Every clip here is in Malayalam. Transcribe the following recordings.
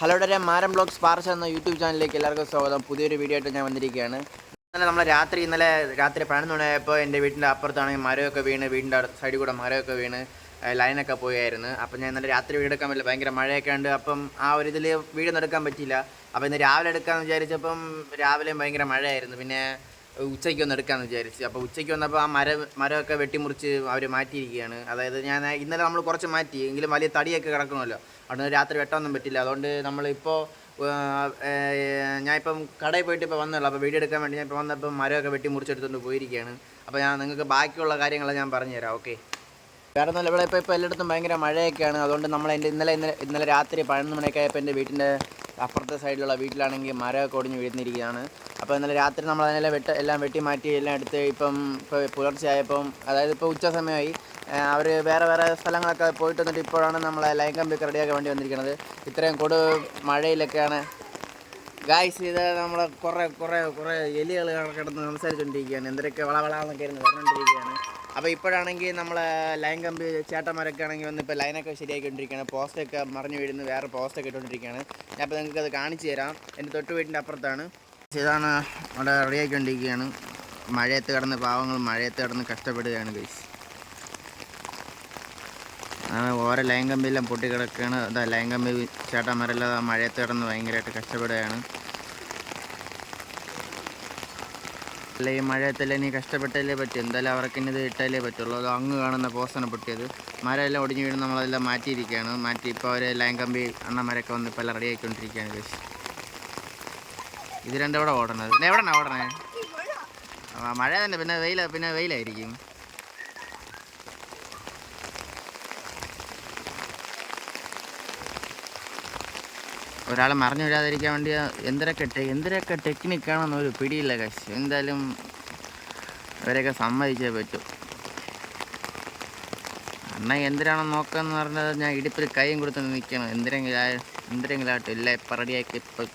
ഹലോ ഡരെ മാരം ബ്ലോഗ്സ് പാർച്ച എന്ന യൂട്യൂബ് ചാനലിലേക്ക് എല്ലാവർക്കും സ്വാഗതം. പുതിയൊരു വീഡിയോ ആയിട്ട് ഞാൻ വന്നിരിക്കുകയാണ്. ഇന്നലെ നമ്മൾ രാത്രി ഇന്നലെ രാത്രി പതിനൊന്ന് മണിയായപ്പോൾ എന്റെ വീട്ടിന്റെ അപ്പുറത്താണെങ്കിൽ മരമൊക്കെ വീണ് വീടിന്റെ സൈഡിൽ കൂടെ മരമൊക്കെ വീണ് ലൈനൊക്കെ പോയായിരുന്നു. അപ്പം ഞാൻ ഇന്നലെ രാത്രി വീട് എടുക്കാൻ പറ്റില്ല ഭയങ്കര മഴയൊക്കെ ഉണ്ട് അപ്പം ആ ഒരു ഇതിൽ വീടൊന്നും എടുക്കാൻ പറ്റിയില്ല. അപ്പോൾ ഇന്ന് രാവിലെ എടുക്കാമെന്ന് വിചാരിച്ചപ്പം രാവിലെയും ഭയങ്കര മഴയായിരുന്നു. പിന്നെ ഉച്ചയ്ക്ക് ഒന്ന് എടുക്കാമെന്ന് വിചാരിച്ചു. അപ്പോൾ ഉച്ചയ്ക്ക് വന്നപ്പോൾ ആ മരം മരമൊക്കെ വെട്ടിമുറിച്ച് അവർ മാറ്റിയിരിക്കുകയാണ്. അതായത് ഞാൻ ഇന്നലെ നമ്മൾ കുറച്ച് മാറ്റി എങ്കിലും വലിയ തടിയൊക്കെ കിടക്കണമല്ലോ. അവിടെ രാത്രി വെട്ടാനൊന്നും പറ്റില്ല. അതുകൊണ്ട് നമ്മളിപ്പോൾ ഞാൻ ഇപ്പം കടയിൽ പോയിട്ട് ഇപ്പോൾ വന്നുള്ളൂ അപ്പോൾ വീഡിയോ എടുക്കാൻ വേണ്ടി ഞാൻ ഇപ്പോൾ വന്നപ്പോൾ മരമൊക്കെ വെട്ടി മുറിച്ചെടുത്തുകൊണ്ട് പോയിരിക്കുകയാണ്. അപ്പോൾ ഞാൻ നിങ്ങൾക്ക് ബാക്കിയുള്ള കാര്യങ്ങൾ ഞാൻ പറഞ്ഞുതരാം. ഓക്കെ. വേറെ ഒന്നുമില്ല ഇവിടെ ഇപ്പോൾ ഇപ്പോൾ എല്ലായിടത്തും ഭയങ്കര മഴയൊക്കെയാണ്. അതുകൊണ്ട് നമ്മൾ എന്റെ ഇന്നലെ ഇന്നലെ ഇന്നലെ രാത്രി പതിനൊന്ന് മണിയൊക്കെ ആയപ്പോൾ എന്റെ വീട്ടിന്റെ അപ്പുറത്തെ സൈഡിലുള്ള വീട്ടിലാണെങ്കിൽ മരമൊക്കെ ഒടിഞ്ഞ് വീഴുന്നിരിക്കുകയാണ്. അപ്പോൾ ഇന്നലെ രാത്രി നമ്മൾ അതിനെല്ലാം വെട്ട എല്ലാം വെട്ടി മാറ്റി എല്ലാം എടുത്ത് ഇപ്പം ഇപ്പോൾ പുലർച്ചെ ആയപ്പം അതായത് ഇപ്പോൾ ഉച്ച സമയമായി അവർ വേറെ വേറെ സ്ഥലങ്ങളൊക്കെ പോയിട്ട് വന്നിട്ട് ഇപ്പോഴാണ് നമ്മളെ ലൈൻ കമ്പിയൊക്കെ റെഡിയാക്കാൻ വേണ്ടി വന്നിരിക്കുന്നത്. ഇത്രയും കൊടു മഴയിലൊക്കെയാണ്. ഗായ്സ് ഇത് നമ്മൾ കുറേ കുറേ കുറേ എലികൾ കിടന്ന് സംസാരിച്ചുകൊണ്ടിരിക്കുകയാണ് എന്തൊക്കെ വളവളാന്നൊക്കെ ഇരുന്ന് പറഞ്ഞുകൊണ്ടിരിക്കുകയാണ് അപ്പോൾ ഇപ്പോഴാണെങ്കിൽ നമ്മൾ ലൈൻ കമ്പി ചേട്ടന്മാരൊക്കെ ആണെങ്കിൽ വന്ന് ഇപ്പോൾ ലൈനൊക്കെ ശരിയാക്കിക്കൊണ്ടിരിക്കുകയാണ് പോസ്റ്റൊക്കെ മറിഞ്ഞു വീഴുന്നു വേറെ പോസ്റ്റൊക്കെ ഇട്ടുകൊണ്ടിരിക്കുകയാണ് ഞാൻ അപ്പോൾ നിങ്ങൾക്ക് അത് കാണിച്ചു തരാം. എന്റെ തൊട്ട് വീടിന്റെ അപ്പുറത്താണ്. ഇതാണ് അവിടെ റെഡിയാക്കിക്കൊണ്ടിരിക്കുകയാണ് മഴയത്ത് കിടന്ന് പാവങ്ങൾ മഴയത്ത് കിടന്ന് കഷ്ടപ്പെടുകയാണ് ഗൈസ് ഓരോ ലൈൻ കമ്പിയെല്ലാം പൊട്ടിക്കിടക്കുകയാണ്. അതാ ലൈൻ കമ്പി ചേട്ടന്മാരെല്ലാം മഴയത്ത് കിടന്ന് ഭയങ്കരമായിട്ട് കഷ്ടപ്പെടുകയാണ്. അല്ല ഈ മഴയത്തല്ലേ ഇനി കഷ്ടപ്പെട്ടല്ലേ പറ്റും? എന്തായാലും അവർക്ക് ഇനി ഇത് ഇട്ടാലേ പറ്റുള്ളൂ. അത് അങ്ങ് കാണുന്ന പോസ്റ്റാണ് പൊട്ടിയത്. മരമെല്ലാം ഒടിഞ്ഞു വീണ് നമ്മളതെല്ലാം മാറ്റിയിരിക്കുകയാണ്. മാറ്റി ഇപ്പോൾ അവർ ലൈൻ കമ്പി അണ്ണന്മാരൊക്കെ വന്ന് ഇപ്പോൾ റെഡി ആയിക്കൊണ്ടിരിക്കുകയാണ് ഇത് രണ്ടും ഓടണത് എവിടെ ഓടണേ മഴ തന്നെ. പിന്നെ വെയിലാണ് പിന്നെ വെയിലായിരിക്കും. ഒരാൾ മറിഞ്ഞു വീഴാതിരിക്കാൻ വേണ്ടി എന്തിനൊക്കെ എന്തൊക്കെ ടെക്നിക്കാണെന്ന് ഒരു പിടിയില്ല കശ് എന്തായാലും അവരെയൊക്കെ സമ്മതിച്ചേ പറ്റൂ. അണ്ണ എന്തിനാണെന്ന് നോക്കാന്ന് പറഞ്ഞത്? ഞാൻ ഇടുപ്പിൽ കൈയും കൊടുത്ത് നിൽക്കണം. എന്തിനെങ്കിലും എന്തിനെങ്കിലും ഇല്ല ഇപ്പം റെഡിയാക്കി ഇപ്പം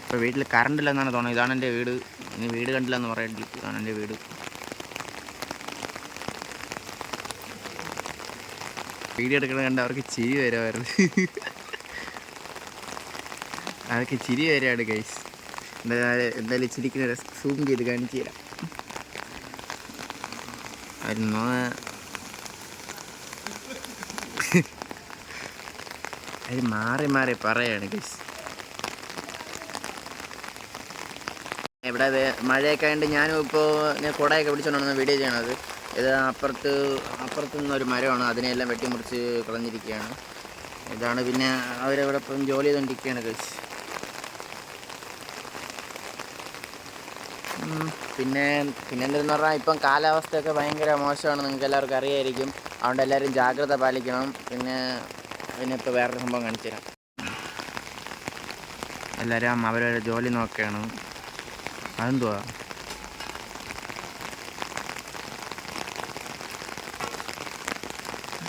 ഇപ്പോൾ വീട്ടിൽ കറണ്ട് ഇല്ലെന്നാണ് തോന്നുന്നത്. ഇതാണ് എന്റെ വീട്. ഇനി വീട് കണ്ടില്ലെന്ന് പറയേണ്ടി ഇതാണ് എന്റെ വീട്. വീഡിയോ എടുക്കണ കണ്ട അവർക്ക് ചിരി വരുമായിരുന്നു അവർക്ക് ചിരി വരാണ് ഗൈസ് എന്തായാലും എന്തായാലും ചിരിക്കുന്ന സൂം ചെയ്ത് കാണിച്ചു തരാം. അത് മാറി മാറി പറയാണ് ഗൈസ് ഇവിടെ മഴയൊക്കെ ആയതുകൊണ്ട് ഞാനും ഇപ്പോൾ ഞാൻ കുടയൊക്കെ പിടിച്ചുകൊണ്ടാണ് വീഡിയോ ചെയ്യണത്. ഇത് അപ്പുറത്ത് അപ്പുറത്ത് നിന്നൊരു മരമാണ്. അതിനെല്ലാം വെട്ടിമുറിച്ച് കളഞ്ഞിരിക്കുകയാണ്. ഇതാണ് പിന്നെ അവരവിടെ ഇപ്പം ജോലി ചെയ്തുകൊണ്ടിരിക്കുകയാണ് കഴിച്ച് പിന്നെ പിന്നെ എന്തെന്ന് പറഞ്ഞാൽ ഇപ്പം കാലാവസ്ഥയൊക്കെ ഭയങ്കര മോശമാണ്. നിങ്ങൾക്ക് എല്ലാവർക്കും അറിയായിരിക്കും. അതുകൊണ്ട് എല്ലാവരും ജാഗ്രത പാലിക്കണം. പിന്നെ പിന്നെ ഇപ്പോൾ വേറൊരു സംഭവം കാണിച്ചു തരാം. എല്ലാവരും അവരവരുടെ ജോലി നോക്കുകയാണ്. അതെന്തുവാ?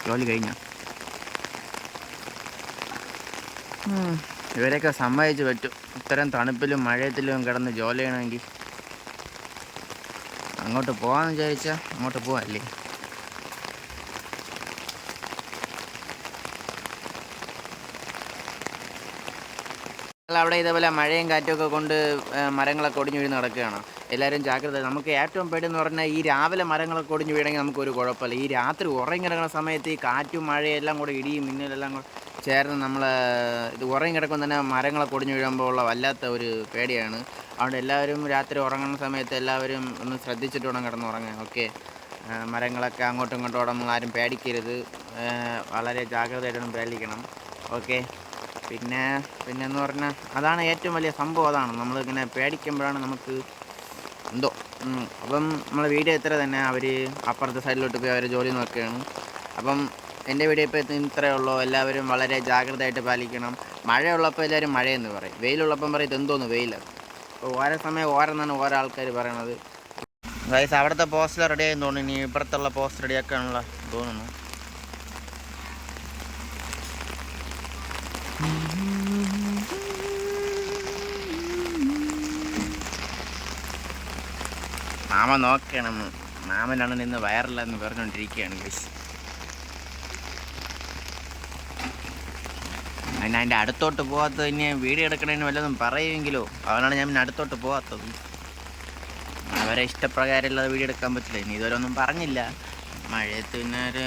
ജോലി കഴിഞ്ഞോ. ഇവരെയൊക്കെ സമ്മതിച്ച് പറ്റും. ഇത്തരം തണുപ്പിലും മഴയത്തിലും കിടന്ന് ജോലി ചെയ്യണമെങ്കിൽ. അങ്ങോട്ട് പോകാമെന്ന് വിചാരിച്ചാൽ അങ്ങോട്ട് പോവാല്ലേ? അവിടെ ഇതേപോലെ മഴയും കാറ്റുമൊക്കെ കൊണ്ട് മരങ്ങളൊക്കെ ഒടിഞ്ഞു വീണ് നടക്കുകയാണ്? എല്ലാവരും ജാഗ്രത. നമുക്ക് ഏറ്റവും പേടിയെന്ന് പറഞ്ഞാൽ ഈ രാവിലെ മരങ്ങളൊക്കെ ഒടിഞ്ഞ് വീണെങ്കിൽ നമുക്കൊരു കുഴപ്പമില്ല. ഈ രാത്രി ഉറങ്ങി കിടക്കുന്ന സമയത്ത് ഈ കാറ്റും മഴയെല്ലാം കൂടെ ഇടിയും മിന്നലെല്ലാം കൂടെ ചേർന്ന് നമ്മൾ ഇത് ഉറങ്ങി കിടക്കുമ്പോൾ തന്നെ മരങ്ങളൊക്കെ ഒടിഞ്ഞ് വീഴുമ്പോൾ ഉള്ള വല്ലാത്ത ഒരു പേടിയാണ്. അതുകൊണ്ട് എല്ലാവരും രാത്രി ഉറങ്ങുന്ന സമയത്ത് എല്ലാവരും ഒന്ന് ശ്രദ്ധിച്ചിട്ട് വേണം കിടന്നുറങ്ങാൻ. ഓക്കെ. മരങ്ങളൊക്കെ അങ്ങോട്ടും ഇങ്ങോട്ടും ഓടുമ്പോൾ ആരും പേടിക്കരുത്. വളരെ ജാഗ്രതയായിട്ടൊന്നും പേടിക്കണം ഓക്കെ. പിന്നെ പിന്നെ എന്ന് പറഞ്ഞാൽ അതാണ് ഏറ്റവും വലിയ സംഭവം. അതാണ്. നമ്മളിങ്ങനെ പേടിക്കുമ്പോഴാണ് നമുക്ക് എന്തോ. അപ്പം നമ്മളെ വീഡിയോ എത്ര തന്നെ. അവർ അപ്പുറത്തെ സൈഡിലോട്ട് പോയി അവർ ജോലി നോക്കുകയാണ്. അപ്പം എന്റെ വീഡിയോ ഇപ്പോൾ ഇത്രയേ ഉള്ളൂ. എല്ലാവരും വളരെ ജാഗ്രതയായിട്ട് പാലിക്കണം. മഴയുള്ളപ്പോൾ എല്ലാവരും മഴയെന്ന് പറയും. വെയിലുള്ളപ്പം പറയും ഇതെന്തോന്ന് വെയിലാണ് അപ്പോൾ ഓരോ സമയം ഓരോന്നാണ് ഓരോ ആൾക്കാർ പറയണത്. ഗൈസ് അവിടുത്തെ പോസ്റ്റർ റെഡി ആയെന്ന് തോന്നുന്നു. ഇനി ഇപ്പുറത്തുള്ള പോസ്റ്റർ റെഡിയാക്കാനുള്ള തോന്നുന്നു. മാമ നോക്കണം. മാമനാണ് നിന്ന് വയറില്ലെന്ന് പറഞ്ഞുകൊണ്ടിരിക്കുകയാണ് ഗൈസ് അതിന് അതിന്റെ അടുത്തോട്ട് പോകാത്തത് ഇനി വീഡിയോ എടുക്കണതിന് വല്ലതും പറയുമെങ്കിലോ? അവനാണ് ഞാൻ പിന്നെ അടുത്തോട്ട് പോകാത്തത്. അവരെ ഇഷ്ടപ്രകാരം അല്ലാതെ വീഡിയോ എടുക്കാൻ പറ്റില്ല. ഇനി ഇതുവരെ ഒന്നും പറഞ്ഞില്ല. മഴയത്ത് പിന്നെ ഒരു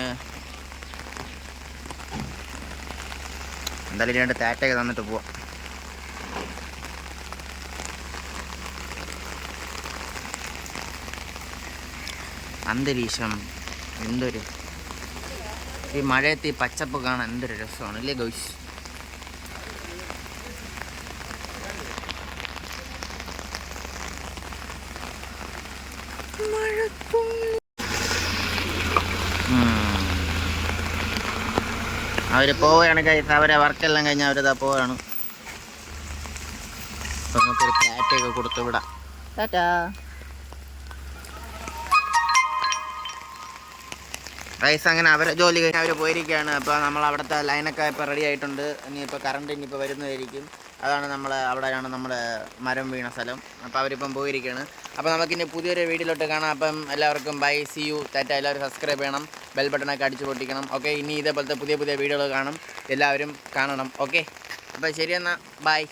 എന്തായാലും രണ്ട് താറ്റയൊക്കെ തന്നിട്ട് പോവാം. അന്തരീക്ഷം എന്തൊരു ഈ മഴയത്ത് ഈ പച്ചപ്പ് കാണാൻ എന്തൊരു രസമാണ് അല്ലേ ഗൗസ്? അവർ പോവുകയാണ് കഴിച്ച് അവരെ വർക്കെല്ലാം കഴിഞ്ഞ് അവരിതാ പോവാണ് നമുക്കൊരു കാറ്റൊക്കെ കൊടുത്തു വിടാം. ടാറ്റാ. റൈസ് അങ്ങനെ അവരെ ജോലി കഴിഞ്ഞ് അവർ പോയിരിക്കുകയാണ്. അപ്പോൾ നമ്മൾ അവിടുത്തെ ലൈനൊക്കെ ഇപ്പോൾ റെഡി ആയിട്ടുണ്ട്. ഇനിയിപ്പോൾ കറണ്ട് ഇനിയിപ്പോൾ വരുന്നതായിരിക്കും. അതാണ് നമ്മൾ അവിടെയാണ് നമ്മുടെ മരം വീണ സ്ഥലം. അപ്പോൾ അവരിപ്പം പോയിരിക്കുകയാണ്. അപ്പോൾ നമുക്കിനി പുതിയൊരു വീഡിയോയിലോട്ട് കാണാം. അപ്പം എല്ലാവർക്കും ബൈ സി യു തെറ്റ എല്ലാവരും സബ്സ്ക്രൈബ് ചെയ്യണം. ബെൽ ബട്ടണൊക്കെ അടിച്ചു പൊട്ടിക്കണം. ഓക്കെ ഇനി ഇതേപോലത്തെ പുതിയ പുതിയ വീഡിയോകൾ കാണും. എല്ലാവരും കാണണം. ഓക്കെ അപ്പോൾ ശരിയെന്നാൽ ബൈ